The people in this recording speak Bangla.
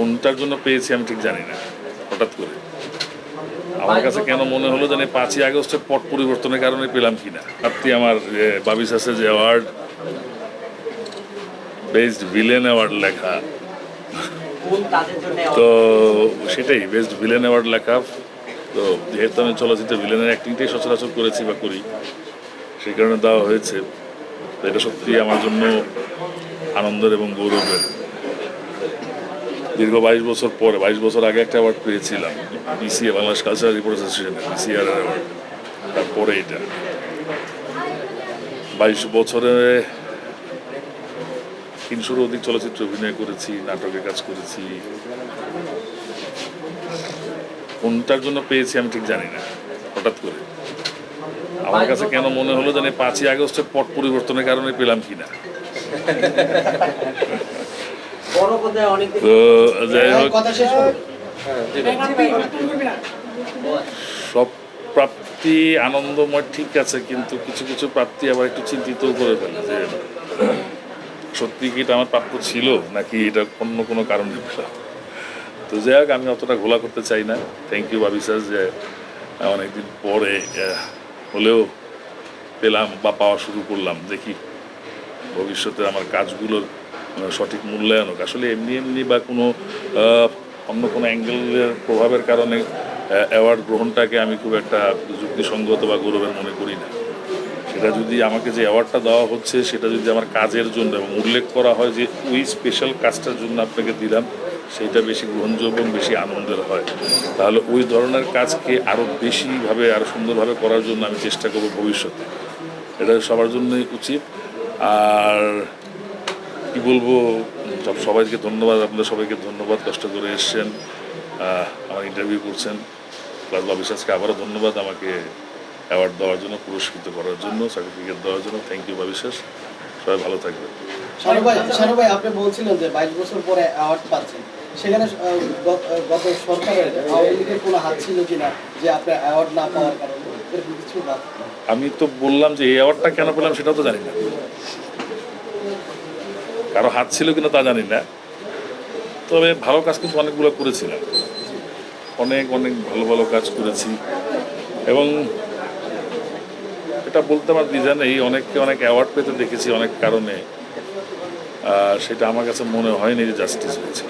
কোনটার জন্য পেয়েছি আমি ঠিক জানি না হঠাৎ করে। আমার কাছে কেন মনে হলো জানি পাঁচই আগস্টের পট পরিবর্তনের কারণে পেলাম কিনা। আপনি আমার বাবি আছে যে অ্যাওয়ার্ড বেস্ট ভিলেন অ্যাওয়ার্ড লেখা। তো সেটাই বেস্ট ভিলেন অ্যাওয়ার্ড লেখা। তো যেহেতু আমি চলচ্চিত্রে ভিলেনের অ্যাক্টিংটাই সচরাচর করেছি বা করি সেই কারণে দেওয়া হয়েছে। তো এটা সত্যি আমার জন্য আনন্দের এবং গৌরবের দীর্ঘ বাইশ বছর পরে, বাইশ বছর আগে একটা অ্যাওয়ার্ড পেয়েছিলাম বিসিএ বাংলাদেশ কালচারাল রিপোর্ট অ্যাসোসিয়েশনে বিসিআর অ্যাওয়ার্ড তারপরে এটা। বাইশ বছরে তিনশোরও অধিক চলচ্চিত্রে অভিনয় করেছি নাটকে কাজ করেছি। কোনটার জন্য পেয়েছি আমি ঠিক জানি না, হঠাৎ করে। আমার কাছে কেন মনে হলো জানি পাঁচই আগস্টের পট পরিবর্তনের কারণে পেলাম কিনা। তো যাই হোক। কথা শেষ করুন সব প্রাপ্তি আনন্দময় ঠিক আছে কিন্তু কিছু কিছু প্রাপ্তি আবার একটু চিন্তিত করে ফেলে যে সত্যি কি এটা আমার প্রাপ্য ছিল নাকি এটা অন্য কোনো কারণে তো যাই হোক আমি অতটা ঘোলা করতে চাই না। থ্যাংক ইউ বাবি স্যার যে অনেকদিন পরে হলেও পেলাম বা পাওয়া শুরু করলাম। দেখি ভবিষ্যতে আমার কাজগুলোর সঠিক মূল্যায়ন হোক। আসলে এমনি এমনি বা কোনো অন্য কোনো অ্যাঙ্গেলের প্রভাবের কারণে অ্যাওয়ার্ড গ্রহণটাকে আমি খুব একটা যুক্তিসঙ্গত বা গৌরবের মনে করি না। সেটা যদি আমাকে যে অ্যাওয়ার্ডটা দেওয়া হচ্ছে, সেটা যদি আমার কাজের জন্য এবং উল্লেখ করা হয় যে ওই স্পেশাল কাজটার জন্য আপনাকে দিলাম, সেইটা বেশি গ্রহণযোগ্য এবং বেশি আনন্দের হয়। তাহলে ওই ধরনের কাজকে আরও বেশিভাবে আরও সুন্দরভাবে করার জন্য আমি চেষ্টা করব ভবিষ্যতে। এটা সবার জন্যই উচিত। আর কি বলব? সব সবাইকে ধন্যবাদ আপনাদের সবাইকে ধন্যবাদ কষ্ট করে এসছেন আমার ইন্টারভিউ করছেন। প্লাস বাবিশ্বাসকে আবারও ধন্যবাদ আমাকে অ্যাওয়ার্ড দেওয়ার জন্য পুরস্কৃত করার জন্য সার্টিফিকেট দেওয়ার জন্য। থ্যাংক ইউ বাবিশ্বাস সবাই ভালো থাকবেন। শানু ভাই আপনি বলছিলেন যে বাইশ বছর পরে অ্যাওয়ার্ড পাচ্ছেন। সেখানে আহ, গ- আহ, গত সরকারের আওয়ামী লীগের কোনো হাত ছিল কিনা যে আপনি অ্যাওয়ার্ড না পাওয়ার কারণে? আমি তো বললাম যে এই অ্যাওয়ার্ডটা কেন পেলাম সেটাও তো জানি না। কারও হাত ছিল কিনা তা জানি না। তবে ভালো কাজ কিন্তু অনেকগুলো করেছিলাম। অনেক অনেক ভালো ভালো কাজ করেছি। এবং এটা বলতে আমার দ্বিধা নেই। অনেককে অনেক অ্যাওয়ার্ড পেতে দেখেছি অনেক কারণে। সেটা আমার কাছে মনে হয়নি যে জাস্টিস হয়েছে।